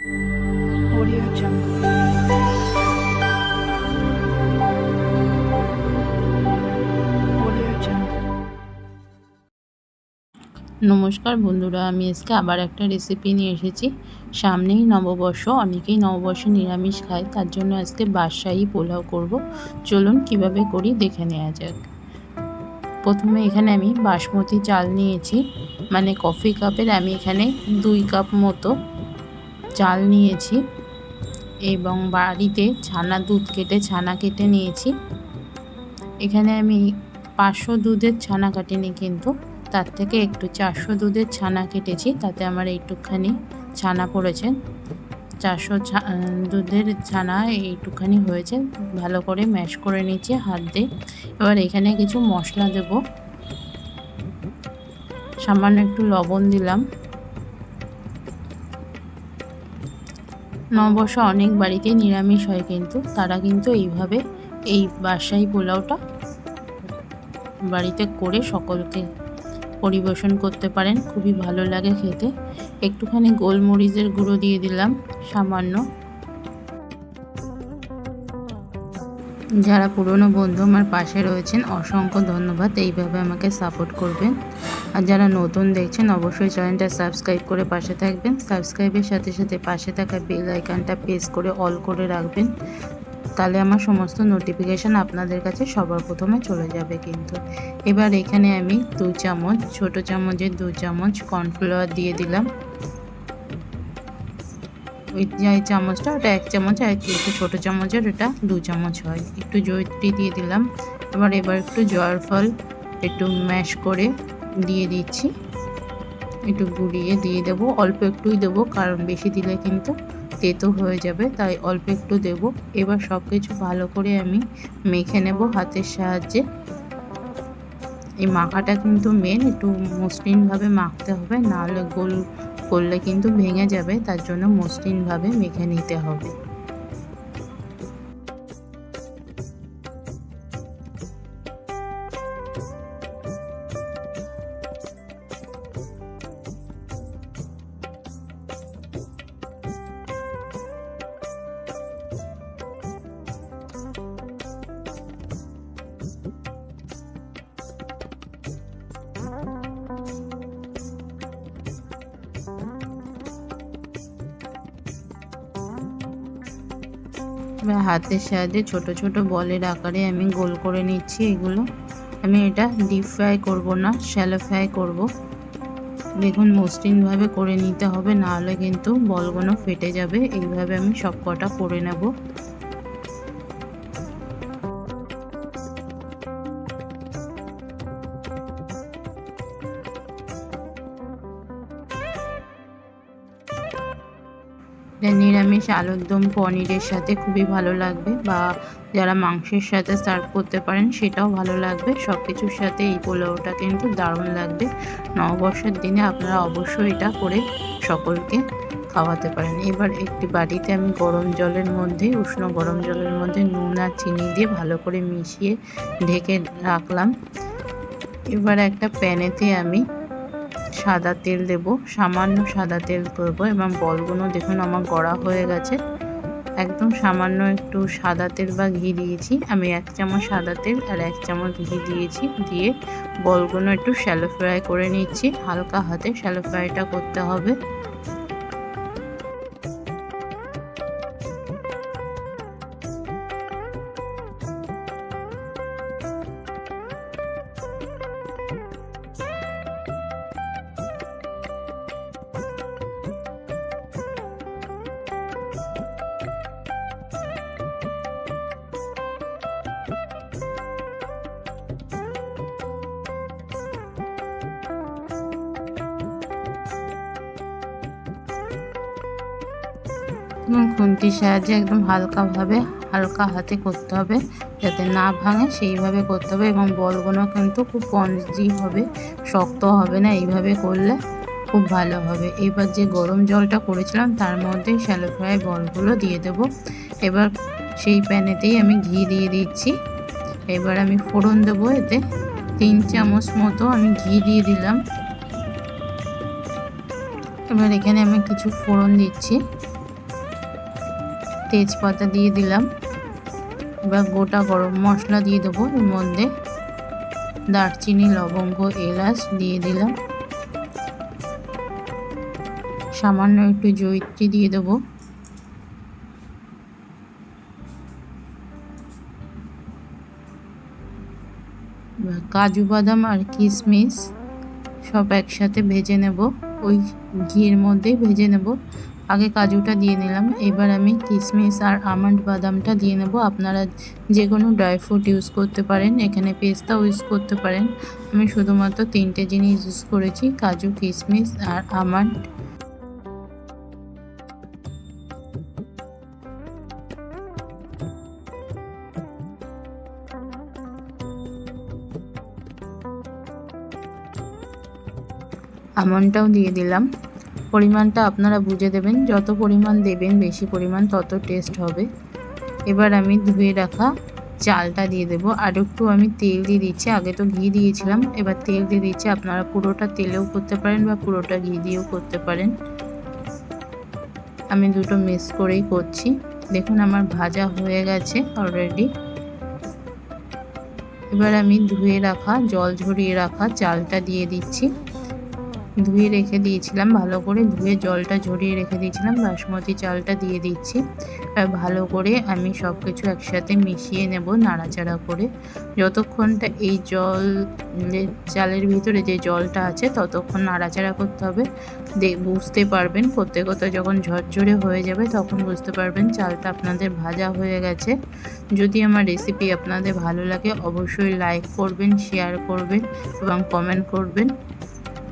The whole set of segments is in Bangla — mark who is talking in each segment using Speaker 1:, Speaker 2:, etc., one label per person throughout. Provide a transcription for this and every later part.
Speaker 1: নমস্কার বন্ধুরা, আমি আজকে আবার একটা রেসিপি নিয়ে এসেছি। সামনেই নববর্ষ, অনেকেই নববর্ষে নিরামিষ খায়, তার জন্য আজকে বাদশাহী পোলাও করব। চলুন কীভাবে করি দেখে নেওয়া যাক। প্রথমে এখানে আমি বাসমতি চাল নিয়েছি মানে কফি কাপের, আমি এখানে দুই কাপ মতো চাল নিয়েছি এবং বাড়িতে ছানা দুধ কেটে, ছানা কেটে নিয়েছি। এখানে আমি পাঁচশো দুধের ছানা কাটিনি কিন্তু, তার থেকে একটু চারশো দুধের ছানা কেটেছি, তাতে আমার এইটুকখানি ছানা পড়েছে। চারশো দুধের ছানা এইটুকখানি হয়েছে, ভালো করে ম্যাশ করে নিচ্ছি হাত দিয়ে। এবার এখানে কিছু মশলা দেব। সামান্য একটু লবণ দিলাম। নববর্ষ অনেক বাড়িতে নিরামিষ হয় কিন্তু, তারা কিন্তু এইভাবে এই বাসাই পোলাওটা বাড়িতে করে সকলকে পরিবেশন করতে পারেন। খুবই ভালো লাগে খেতে। একটুখানি গোলমরিচের গুঁড়ো দিয়ে দিলাম, সামান্য। যারা পুরনো বন্ধু আমার পাশে রয়েছেন, অসংখ্য ধন্যবাদ। এইভাবে আমাকে সাপোর্ট করবেন। আর যারা নতুন দেখছেন, অবশ্যই চ্যানেলটা সাবস্ক্রাইব করে পাশে থাকবেন। সাবস্ক্রাইবের সাথে সাথে পাশে থাকা বেল আইকনটা প্রেস করে অল করে রাখবেন। তাহলে আমার সমস্ত নোটিফিকেশান আপনাদের কাছে সবার প্রথমে চলে যাবে কিন্তু। এবার এখানে আমি দু চামচ, ছোট চামচের দু চামচ কর্নফ্লাওয়ার দিয়ে দিলাম। ওই যে চামচটা, ওটা এক চামচ আর একটু ছোটো চামচের, এটা দু চামচ হয়। একটু জয়ত্রী দিয়ে দিলাম। এবার এবার একটু জয়ার ফল একটু ম্যাশ করে দিয়ে দিচ্ছি। একটু গুঁড়িয়ে দিয়ে দেবো। অল্প একটুই দেবো, কারণ বেশি দিলে কিন্তু তেতো হয়ে যাবে, তাই অল্প একটু দেব। এবার সব কিছু ভালো করে আমি মেখে নেব হাতের সাহায্যে। এই মাখাটা কিন্তু মেন একটু মসৃণভাবে মাখতে হবে, নাহলে গোল করলে কিন্তু ভেঙে যাবে, তার জন্য মসৃণভাবে মেখে নিতে হবে। এবার হাতের সাহায্যে ছোট ছোট বলের আকারে আমি গোল করে নিচ্ছি এগুলো। আমি এটা ডিপ ফ্রাই করব না শ্যালো ফ্রাই করব। দেখুন মসৃণভাবে করে নিতে হবে, নাহলে কিন্তু বলগুলো ফেটে যাবে। এইভাবে আমি সব কটা করে নেব। নিরামিষ আলুর দম পনিরের সাথে খুবই ভালো লাগবে বা যারা মাংসের সাথে সার্ভ করতে পারেন সেটাও ভালো লাগবে। সব কিছুর সাথে এই পোলাওটা কিন্তু দারুণ লাগবে। নববর্ষের দিনে আপনারা অবশ্যই এটা করে সকলকে খাওয়াতে পারেন। এবার একটি বাটিতে আমি গরম জলের মধ্যে, উষ্ণ গরম জলের মধ্যে নুন আর চিনি দিয়ে ভালো করে মিশিয়ে ঢেকে রাখলাম। এবার একটা প্যানেতে আমি সাদা তেল দেব, সামান্য সাদা তেল করব এবং বলগুলো দেখুন আমার গড়া হয়ে গেছে। একদম সামান্য একটু সাদা তেল বা ঘি দিয়েছি। আমি এক চামচ সাদা তেল আর এক চামচ ঘি দিয়েছি। দিয়ে বলগুলো একটু শ্যালো ফ্রাই করে নিচ্ছি। হালকা হাতে শ্যালো ফ্রাইটা করতে হবে। খুন্তির সাহায্যে একদম হালকাভাবে হালকা হাতে করতে হবে, যাতে না ভাঙে, সেইভাবে করতে হবে এবং বলগুলো কিন্তু খুব পঞ্জি হবে, শক্ত হবে না, এইভাবে করলে খুব ভালো হবে। এবার যে গরম জলটা করেছিলাম, তার মধ্যে শ্যালো ফ্রাই বলগুলো দিয়ে দেব। এবার সেই প্যানেতেই আমি ঘি দিয়ে দিচ্ছি। এবার আমি ফোড়ন দেবো, এতে তিন চামচ মতো আমি ঘি দিয়ে দিলাম। এবার এখানে আমি কিছু ফোড়ন দিচ্ছি। তেজপাতা দিয়ে দিলাম। এবার গোটা গরম মশলা দিয়ে দেবো। এর মধ্যে দারচিনি, লবঙ্গ, এলাচ দিয়ে দিলাম। সামান্য একটু জৈত্রী দিয়ে দেবো। কাজু বাদাম আর কিশমিশ সব একসাথে ভেজে নেব। ওই ঘির মধ্যেই ভেজে নেব। আগে কাজুটা দিয়ে নিলাম। এবার আমি কিশমিশ আর আমন্ড বাদামটা দিয়ে নেব। আপনারা যে কোনো ড্রাই ফ্রুট ইউজ করতে পারেন, এখানে পেস্তাও ইউজ করতে পারেন। আমি শুধুমাত্র তিনটে জিনিস ইউজ করেছি, কাজু কিশমিশ আর আমন্ড। আমনটাও দিয়ে দিলাম। পরিমাণটা আপনারা বুঝে দেবেন। যত পরিমাণ দেবেন বেশি পরিমাণ তত টেস্ট হবে। এবার আমি ধুয়ে রাখা চালটা দিয়ে দেবো। আর একটু আমি তেল দিয়ে দিচ্ছি। আগে তো ঘি দিয়েছিলাম। এবার তেল দিয়ে দিচ্ছি। আপনারা পুরোটা তেলেও করতে পারেন বা পুরোটা ঘি দিয়েও করতে পারেন। আমি দুটো মিক্স করেই করছি। দেখুন আমার ভাজা হয়ে গেছে অলরেডি এবার আমি ধুয়ে রাখা, জল ঝরিয়ে রাখা চালটা দিয়ে দিচ্ছি। ধুয়ে রেখে দিয়েছিলাম, ভালো করে ধুয়ে জলটা ঝরিয়ে রেখে দিয়েছিলাম, বাসমতি চালটা দিয়ে দিচ্ছি। আর ভালো করে আমি সব কিছু একসাথে মিশিয়ে নেব নাড়াচাড়া করে। যতক্ষণটা এই জল চালের ভিতরে যে জলটা আছে, ততক্ষণ নাড়াচাড়া করতে হবে। বুঝতে পারবেন, করতে করতে যখন ঝরঝরে হয়ে যাবে, তখন বুঝতে পারবেন চালটা আপনাদের ভাজা হয়ে গেছে। যদি আমার রেসিপি আপনাদের ভালো লাগে, অবশ্যই লাইক করবেন শেয়ার করবেন এবং কমেন্ট করবেন।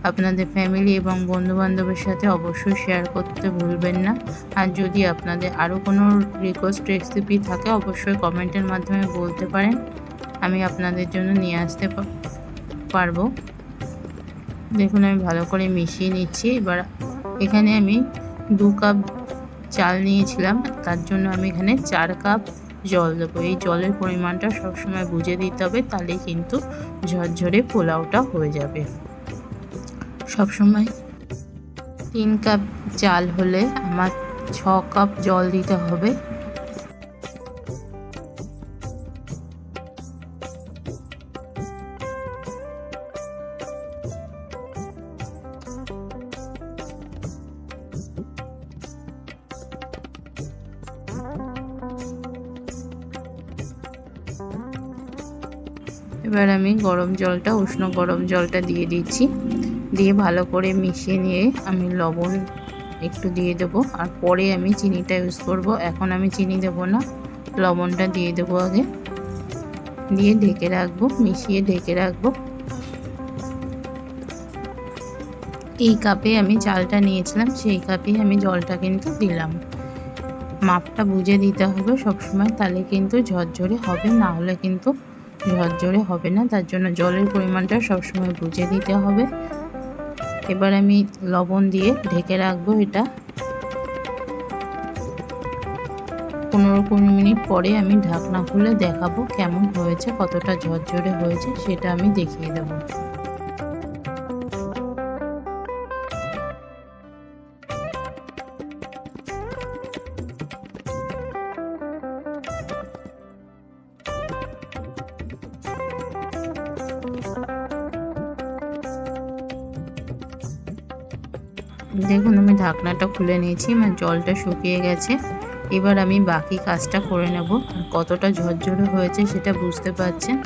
Speaker 1: আপনাদের ফ্যামিলি এবং বন্ধুবান্ধবের সাথে অবশ্যই শেয়ার করতে ভুলবেন না। আর যদি আপনাদের আরও কোনো রিকোয়েস্ট রেসিপি থাকে, অবশ্যই কমেন্টের মাধ্যমে বলতে পারেন। আমি আপনাদের জন্য নিয়ে আসতে পারব। দেখুন, আমি ভালো করে মিশিয়ে নিচ্ছি। এবার এখানে আমি দু কাপ চাল নিয়েছিলাম। তার জন্য আমি এখানে চার কাপ জল দেবো। এই জলের পরিমাণটা সবসময় বুঝে দিতে হবে, তাহলে কিন্তু ঝরঝরে পোলাওটা হয়ে যাবে। সবসময় তিন কাপ চাল হলে আমার ছ কাপ জল দিতে হবে। এবার আমি গরম জলটা, উষ্ণ গরম জলটা দিয়ে দিচ্ছি। দিয়ে ভালো করে মিশিয়ে নিয়ে আমি লবণ একটু দিয়ে দেব। আর পরে আমি চিনিটা ইউজ করব। এখন আমি চিনি দেব না, লবণটা দিয়ে দেবো আগে। দিয়ে ঢেকে রাখব, মিশিয়ে ঢেকে রাখব। এই কাপে আমি চালটা নিয়েছিলাম, সেই কাপেই আমি জলটা কিন্তু দিলাম। মাপটা বুঝে দিতে হবে সবসময়, তাহলে কিন্তু ঝরঝরে হবে, না হলে কিন্তু ঝরঝরে হবে না। তার জন্য জলের পরিমাণটা সবসময় বুঝে দিতে হবে। এবার আমি লবণ দিয়ে ঢেকে রাখব এটা। পনেরো কুড়ি মিনিট পরে আমি ঢাকনা খুলে দেখাবো কেমন হয়েছে, কতটা ঝরঝরে হয়েছে, সেটা আমি দেখিয়ে দেবো। দেখুন, আমি ঢাকনাটা খুলে নিয়েছি মানে জলটা শুকিয়ে গেছে। এবার আমি বাকি কাজটা করে নেব। কতটা ঝরঝরে হয়েছে সেটা বুঝতে পারছেন?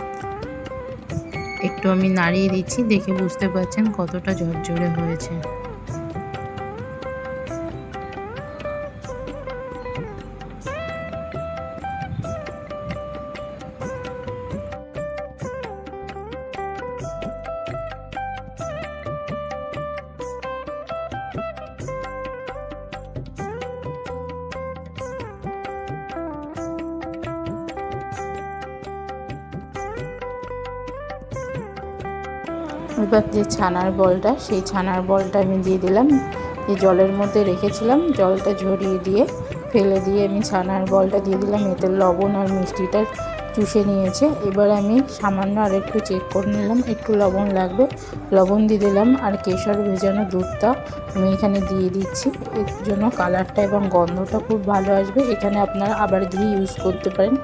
Speaker 1: একটু আমি নাড়িয়ে দিচ্ছি, দেখে বুঝতে পারছেন কতটা ঝরঝরে হয়েছে। এবার যে ছানার বলটা, সেই ছানার বলটা আমি দিয়ে দিলাম। যে জলের মধ্যে রেখেছিলাম, জলটা ঝরিয়ে দিয়ে, ফেলে দিয়ে আমি ছানার বলটা দিয়ে দিলাম। এতে লবণ আর মিষ্টিটার চুষে নিয়েছে। এবার আমি সামান্য আর একটু চেক করে নিলাম, একটু লবণ লাগবে। লবণ দিয়ে দিলাম আর কেশর ভেজানো দুধটা আমি এখানে দিয়ে দিচ্ছি। এর জন্য কালারটা এবং গন্ধটা খুব ভালো আসবে। এখানে আপনারা আবার ঘি ইউজ করতে পারেন।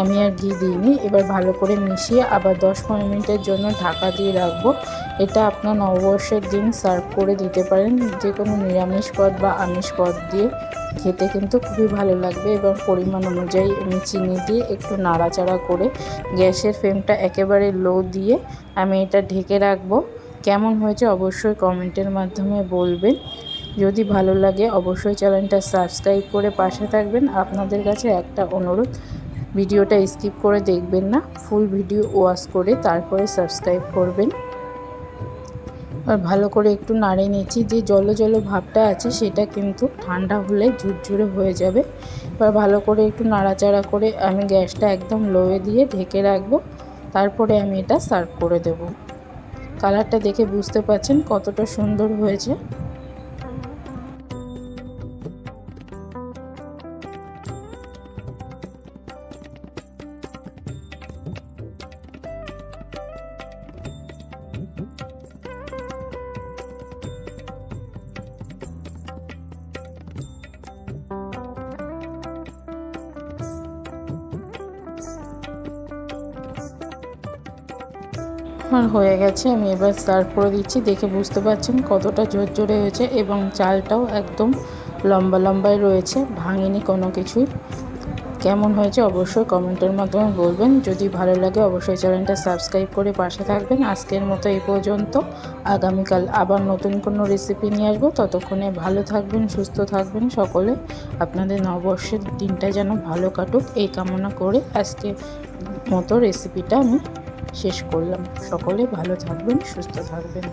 Speaker 1: আমি আর ঘি দিইনি। এবার ভালো করে মিশিয়ে আবার দশ পনেরো মিনিটের জন্য ঢাকা দিয়ে রাখব। এটা আপনার নববর্ষের দিন সার্ভ করে দিতে পারেন। যে কোনো নিরামিষ পদ বা আমিষ পদ দিয়ে খেতে কিন্তু খুবই ভালো লাগবে এবং পরিমাণ অনুযায়ী আমি চিনি দিয়ে একটু নাড়াচাড়া করে গ্যাসের ফ্লেমটা একেবারে লো দিয়ে আমি এটা ঢেকে রাখব। কেমন হয়েছে অবশ্যই কমেন্টের মাধ্যমে বলবেন। যদি ভালো লাগে অবশ্যই চ্যানেলটা সাবস্ক্রাইব করে পাশে থাকবেন। আপনাদের কাছে একটা অনুরোধ, ভিডিওটা স্কিপ করে দেখবেন না, ফুল ভিডিও ওয়াশ করে তারপরে সাবস্ক্রাইব করবেন। আর ভালো করে একটু নাড়ে নিয়েছি। যে জল জল ভাবটা আছে সেটা কিন্তু ঠান্ডা হলে ঝুরঝুরে হয়ে যাবে। এবার ভালো করে একটু নাড়াচাড়া করে আমি গ্যাসটা একদম লোয়ে দিয়ে ঢেকে রাখব। তারপরে আমি এটা সার্ভ করে দেব। কালারটা দেখে বুঝতে পারছেন কতটা সুন্দর হয়েছে। আমার হয়ে গেছে, আমি এবার সার্ভ করে দিচ্ছি। দেখে বুঝতে পারছেন কতটা জোরে হয়েছে এবং চালটাও একদম লম্বা লম্বাই রয়েছে, ভাঙেনি কোনো কিছুই। কেমন হয়েছে অবশ্যই কমেন্টের মাধ্যমে বলবেন। যদি ভালো লাগে অবশ্যই চ্যানেলটা সাবস্ক্রাইব করে পাশে থাকবেন। আজকের মতো এই পর্যন্ত। আগামীকাল আবার নতুন কোনো রেসিপি নিয়ে আসব। ততক্ষণে ভালো থাকবেন, সুস্থ থাকবেন সকলে। আপনাদের নববর্ষের দিনটা যেন ভালো কাটুক, এই কামনা করে আজকে মতো রেসিপিটা আমি শেষ করলাম। সকলে ভালো থাকবেন সুস্থ থাকবেন।